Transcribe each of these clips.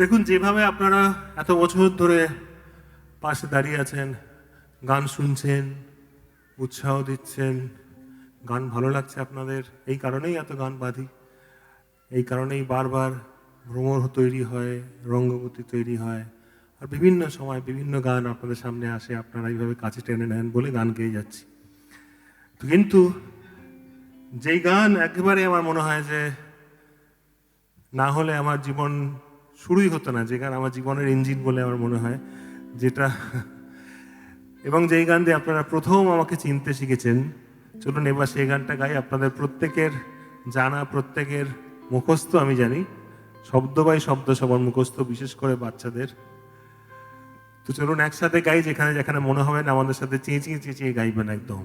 দেখুন, যেভাবে আপনারা এত বছর ধরে পাশে দাঁড়িয়ে আছেন, গান শুনছেন, উৎসাহ দিচ্ছেন, গান ভালো লাগছে আপনাদের, এই কারণেই এত গান বাঁধি। এই কারণেই বারবার ভ্রমর তৈরি হয়, রঙ্গবতী তৈরি হয়, আর বিভিন্ন সময় বিভিন্ন গান আপনাদের সামনে আসে, আপনারা এইভাবে কাছে টেনে নেন বলে গান গেয়ে যাচ্ছি। কিন্তু যেই গান একেবারে আমার মনে হয় যে না হলে আমার জীবন শুরুই হতো না, যে গান আমার জীবনের ইঞ্জিন বলে আমার মনে হয়, যেটা এবং যেই গান দিয়ে আপনারা প্রথম আমাকে চিনতে শিখেছেন, চলুন এবার সেই গানটা গাই। আপনাদের প্রত্যেকের জানা, প্রত্যেকের মুখস্থ আমি জানি, শব্দ বাই শব্দ সবার মুখস্থ, বিশেষ করে বাচ্চাদের। তো চলুন একসাথে গাই, যেখানে যেখানে মনে হবে না, আমাদের সাথে চেঁচিয়ে চেঁচিয়ে গাইবেন একদম।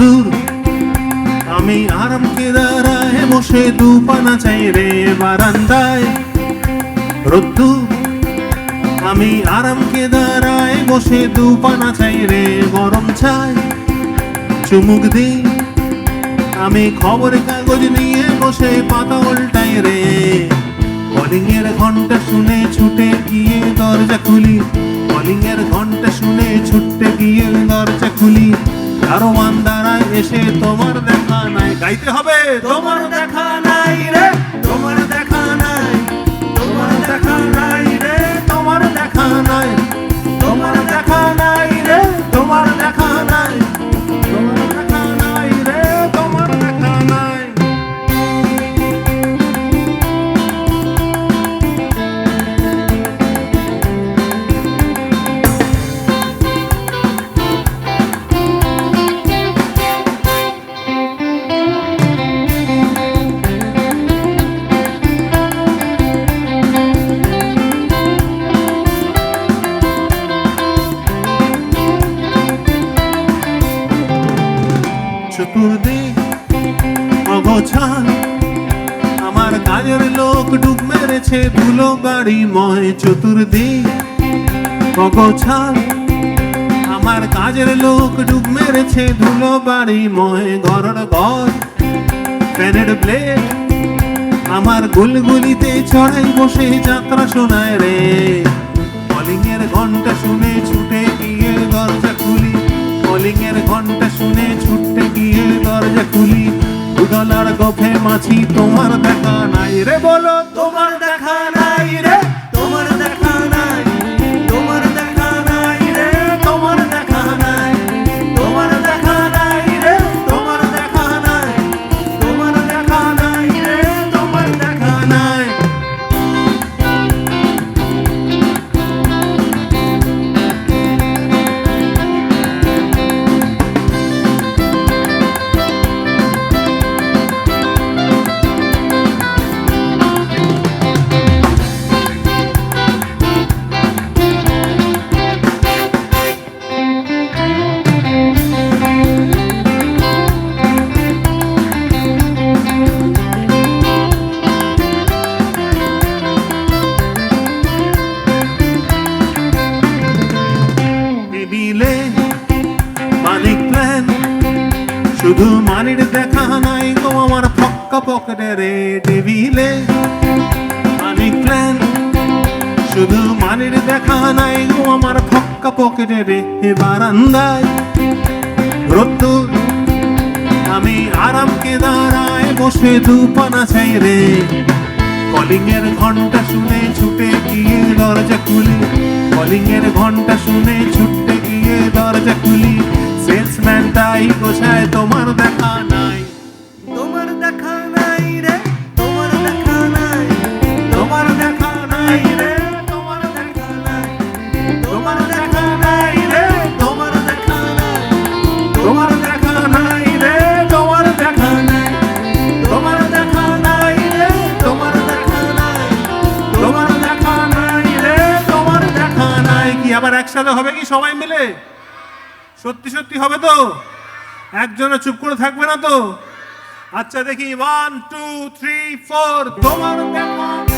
রোদ্দুর আমি আরাম কেদারায় বসে দুপানা চাই রে বারান্দায়। রোদ্দুর আমি আরাম কেদারায় বসে দুপানা চাই রে গরম চাই চুমুক দি, আমি খবর কাগজ নিয়ে বসে পাতা উল্টাই রে। কলিং এর ঘণ্টা শুনে ছুটে গিয়ে দরজা খুলি। কলিং এর ঘণ্টা শুনে ছুটতে গিয়ে দরজা খুলি। আরও মান্দারায় এসে তোমার দেখা নাই। গাইতে হবে তোমার দেখা নাই। লোক ডুব মেরেছে ধুলো বাড়ি ময় চতুর্দিক। অগোছাল আমার কাজের লোক ডুব মেরেছে ধুলো বাড়ি ময় ঘরের ঘর। ফ্যানের ব্লেড, আমার গুলগুলিতে চড়াই বসে যাত্রা শোনায় রে। কলিং এর ঘণ্টা শুনে ছুটে গিয়ে দরজা খুলি। কলিং এর ঘণ্টা শুনে ছুটে গিয়ে দরজা খুলি। উদলার গফে মাছি তোমার দেখা নাই রে বলো শুধু মানির দেখা নাই গো আমার ফক্কা পকেটে রে টেবিলে। মালিক প্ল্যান, শুধু মানির দেখা নাই গো আমার ফক্কা পকেটে রে বারান্দায়। রোদ্দুর, আমি আরামকে দাঁড়ায় বসে দুপানা চাই রে। কলিং এর ঘণ্টা শুনে ছুটে গিয়ে দরজা খুলে। কলিং এর ঘণ্টা শুনে ছুটতে সেলসম্যান তাই তোমার দেখা নাই তোমার দেখা নাই রে তোমার দেখা নাই তোমার দেখা নাই রে তোমার দেখা নাই তোমার দেখা নাই রে তোমার দেখা নাই তোমার দেখা নাই রে তোমার দেখা নাই তোমার দেখা নাই রে তোমার দেখা নাই তোমার দেখা নাই এবার একসাথে হবে কি সবাই মিলে সত্যি সত্যি হবে তো একজনে চুপ করে থাকবে না তো? আচ্ছা দেখি ওয়ান টু থ্রি ফোর তোমার দেখো।